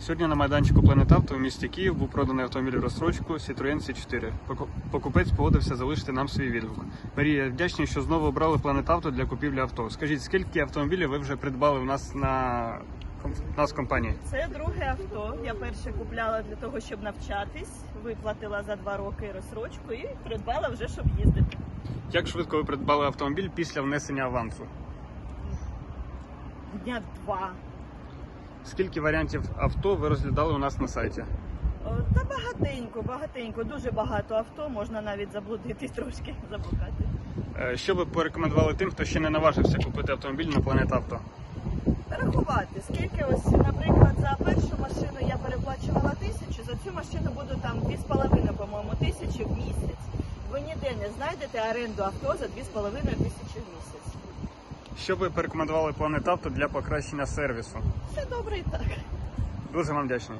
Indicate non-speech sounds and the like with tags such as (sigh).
Сьогодні на майданчику Planet Auto у місті Київ був проданий автомобіль в розстрочку Citroën C4. Покупець погодився залишити нам свій відгук. Марія, вдячні, що знову обрали Planet Auto для купівлі авто. Скажіть, скільки автомобілів ви вже придбали у нас на у нас компанії? Це друге авто. Я перше купляла для того, щоб навчатись. Виплатила за два роки розсрочку і придбала вже, щоб їздити. Як швидко ви придбали автомобіль після внесення авансу? Дня два. Скільки варіантів авто ви розглядали у нас на сайті? Та багатенько, багатенько, дуже багато авто. Можна навіть заблудитись трошки, (laughs) заблукати. Е, Що ви порекомендували тим, хто ще не наважився купити автомобіль на Planet Auto? Рахувати, скільки ось, наприклад, за першу машину я переплачувала тисячу, за цю машину буду там дві з половиною, по-моєму, тисячі в місяць. Ви ніде не знайдете оренду авто за дві з половиною тисячі в місяць. Що ви порекомендували Planet для покращення сервісу? Все добре і так. Дуже вам вдячний.